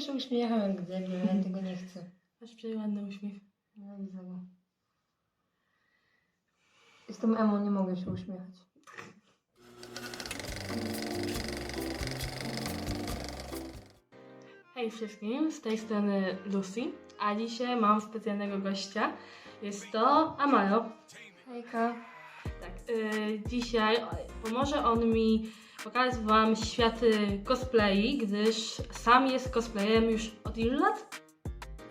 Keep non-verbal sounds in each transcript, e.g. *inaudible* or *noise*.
Ciągle się uśmiecham debil, *laughs* ja tego nie chcę. Masz przeładny uśmiech. Nie widzę go. Jestem emo, nie mogę się uśmiechać. Hej wszystkim, z tej strony Lucy, a dzisiaj mam specjalnego gościa. Jest to Amaro. Hejka. Tak, y, dzisiaj pomoże on mi pokazać Wam światy cosplayi, gdyż sam jest cosplayem już od ilu lat?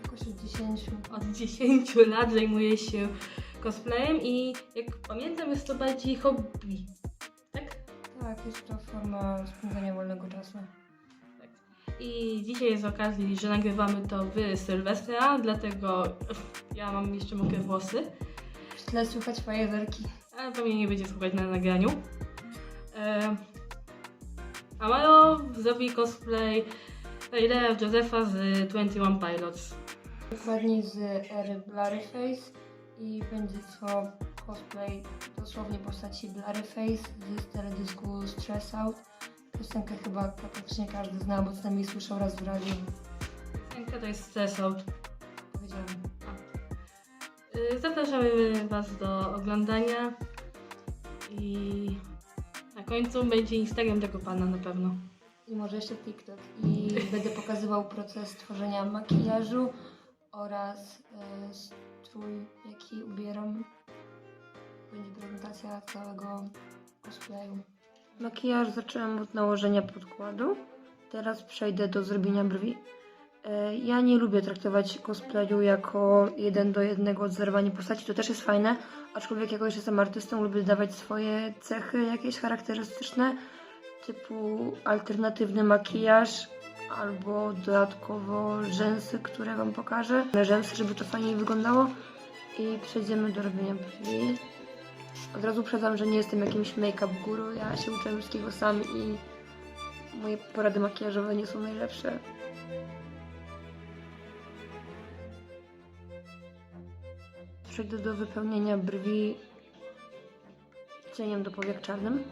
Jakoś od 10. Od 10 *laughs* lat zajmuje się cosplayem i jak pamiętam jest to bardziej hobby. Tak? Tak, jest to forma spędzania wolnego czasu. Tak. I dzisiaj jest okazji, że nagrywamy to w Sylwestra, dlatego *laughs* ja mam jeszcze mokre włosy. W tle słychać fajerwerki. ale pewnie nie będzie słuchać na nagraniu. E, Amaro zrobi cosplay Raidera Josepha z 21 Pilots. Dokładniej z ery Blurryface i będzie to cosplay dosłownie postaci Blurryface z teledysku Stress Out. Piosenkę chyba praktycznie każdy zna, bo co najmniej słyszał raz w radiu. Piosenka to jest Stress Out. Powiedziałem. E, Zapraszamy Was do oglądania i końcu będzie Instagram tego pana na pewno. I może jeszcze TikTok. I *laughs* będę pokazywał proces tworzenia makijażu oraz e, strój, jaki ubieram. Będzie prezentacja całego cosplayu. Makijaż zacząłem od nałożenia podkładu. Teraz przejdę do zrobienia brwi. E, Ja nie lubię traktować cosplayu jako jeden do jednego odzorowanie postaci, to też jest fajne, aczkolwiek jako, że jestem artystą, lubię dawać swoje cechy jakieś charakterystyczne, typu alternatywny makijaż albo dodatkowo rzęsy, które Wam pokażę. Rzęsy, żeby to fajniej wyglądało i przejdziemy do robienia brwi. Od razu uprzedzam, że nie jestem jakimś make-up guru, ja się uczę wszystkiego sam i moje porady makijażowe nie są najlepsze. Przejdę do wypełnienia brwi cieniem do powiek czarnym.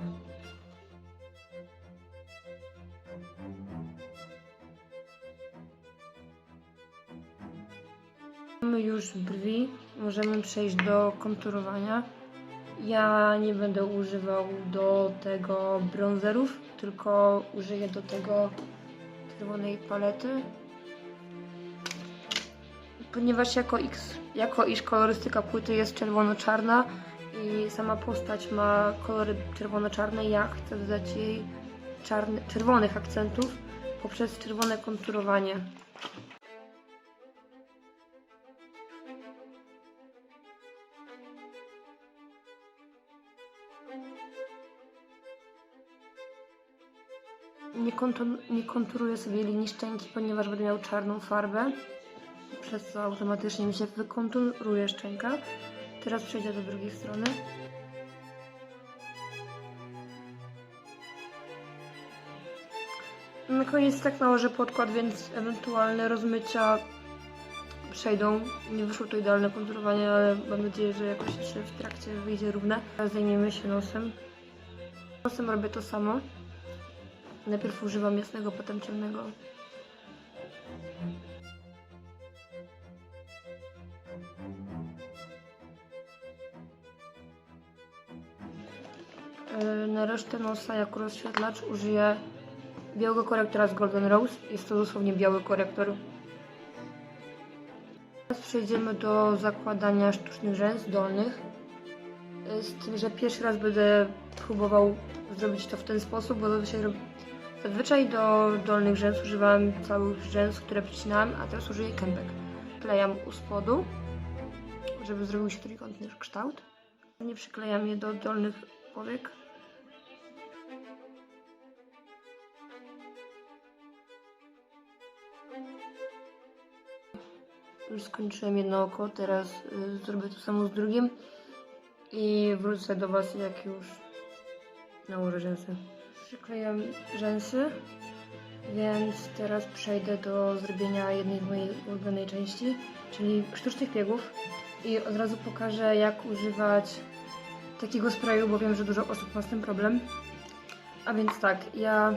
Mamy już brwi, możemy przejść do konturowania. Ja nie będę używał do tego bronzerów, tylko użyję do tego czerwonej palety. Ponieważ jako, X, jako iż kolorystyka płyty jest czerwono-czarna i sama postać ma kolory czerwono-czarne, ja chcę dodać jej czarny, czerwonych akcentów poprzez czerwone konturowanie. Nie, kontur, nie konturuję sobie linii szczęki, ponieważ będę miał czarną farbę, przez co automatycznie mi się wykonturuje szczęka. Teraz przejdę do drugiej strony. Na koniec tak nałożę podkład, więc ewentualne rozmycia przejdą. Nie wyszło to idealne konturowanie, ale mam nadzieję, że jakoś jeszcze w trakcie wyjdzie równe. Teraz zajmiemy się nosem. Nosem robię to samo. Najpierw używam jasnego, potem ciemnego. Na resztę nosa jako rozświetlacz użyję białego korektora z Golden Rose. Jest to dosłownie biały korektor. Teraz przejdziemy do zakładania sztucznych rzęs dolnych. Yy, Z tym, że pierwszy raz będę próbował zrobić to w ten sposób, bo zazwyczaj, zazwyczaj do dolnych rzęs używałem całych rzęs, które przycinałem, a teraz użyję kępek. Klejam u spodu, żeby zrobił się trójkątny kształt. Nie przyklejam je do dolnych powiek. Już skończyłem jedno oko, teraz y, zrobię to samo z drugim i wrócę do Was jak już nałożę rzęsy. Przyklejam rzęsy, więc teraz przejdę do zrobienia jednej z mojej ulubionej części, czyli sztucznych biegów i od razu pokażę jak używać takiego sprayu, bo wiem, że dużo osób ma z tym problem. A więc tak, ja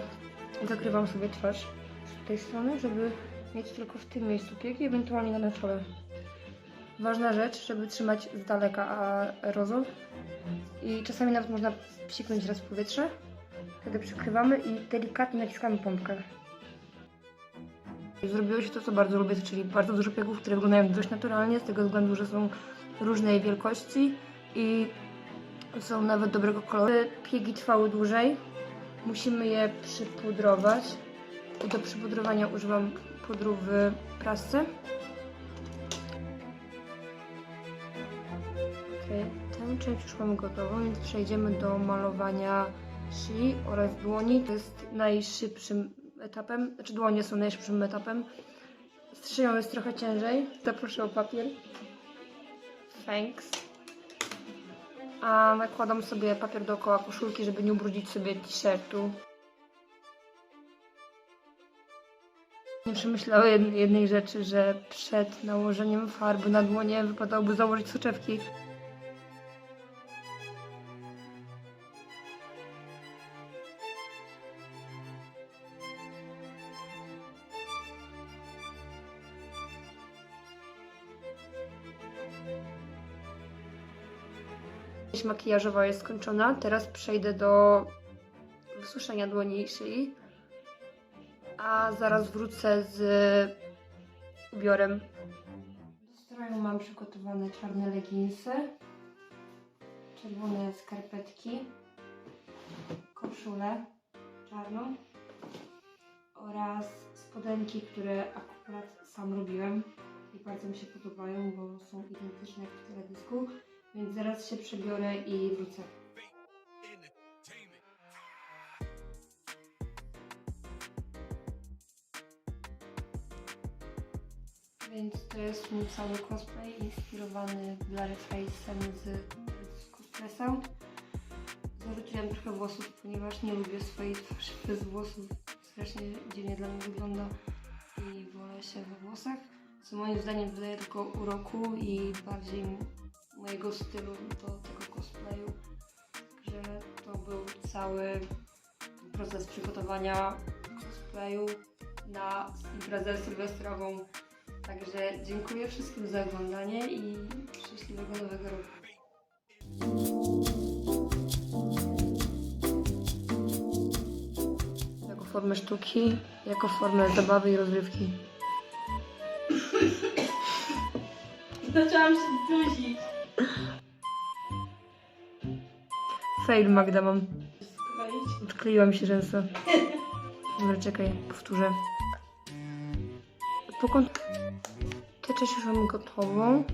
zakrywam sobie twarz z tej strony, żeby mieć tylko w tym miejscu piegi, ewentualnie na czole. Ważna rzecz, żeby trzymać z daleka aerozol i czasami nawet można psiknąć raz w powietrze. Wtedy przykrywamy i delikatnie naciskamy pompkę. Zrobiło się to, co bardzo lubię, czyli bardzo dużo piegów, które wyglądają dość naturalnie, z tego względu, że są różnej wielkości i są nawet dobrego koloru. Piegi trwały dłużej, musimy je przypudrować. I do przypudrowania używam pudru w prasce. Okej, tę część już mamy gotową, więc przejdziemy do malowania szyi oraz dłoni. To jest najszybszym etapem, znaczy dłonie są najszybszym etapem. Z szyją jest trochę ciężej. Zaproszę o papier. Thanks. A nakładam sobie papier dookoła koszulki, żeby nie ubrudzić sobie t-shirtu. Nie przemyślałem jednej rzeczy, że przed nałożeniem farby na dłonie wypadałoby założyć soczewki. Makijażowa jest skończona. Teraz przejdę do wysuszenia dłoni i szyi. A zaraz wrócę z ubiorem. Do stroju mam przygotowane czarne leginsy, czerwone skarpetki, koszulę czarną oraz spodenki, które akurat sam robiłem i bardzo mi się podobają, bo są identyczne jak w teledysku. Więc zaraz się przebiorę i wrócę. Więc to jest mój cały cosplay inspirowany Blurry z, z Cosplay. Zarzuciłam trochę włosów, ponieważ nie lubię swojej twarzy bez włosów. Strasznie dziwnie dla mnie wygląda i wolę się we włosach, co moim zdaniem dodaje tylko uroku i bardziej mojego stylu do tego cosplayu. Że to był cały proces przygotowania cosplayu na imprezę sylwestrową. Także dziękuję wszystkim za oglądanie i szczęśliwego nowego roku. Jako formę sztuki, jako formę zabawy i rozrywki. Zaczęłam się dusić. Fail Magda mam. Odkleiła mi się rzęsa. Dobra, czekaj, powtórzę. Po kąt... Tę część już mam gotową.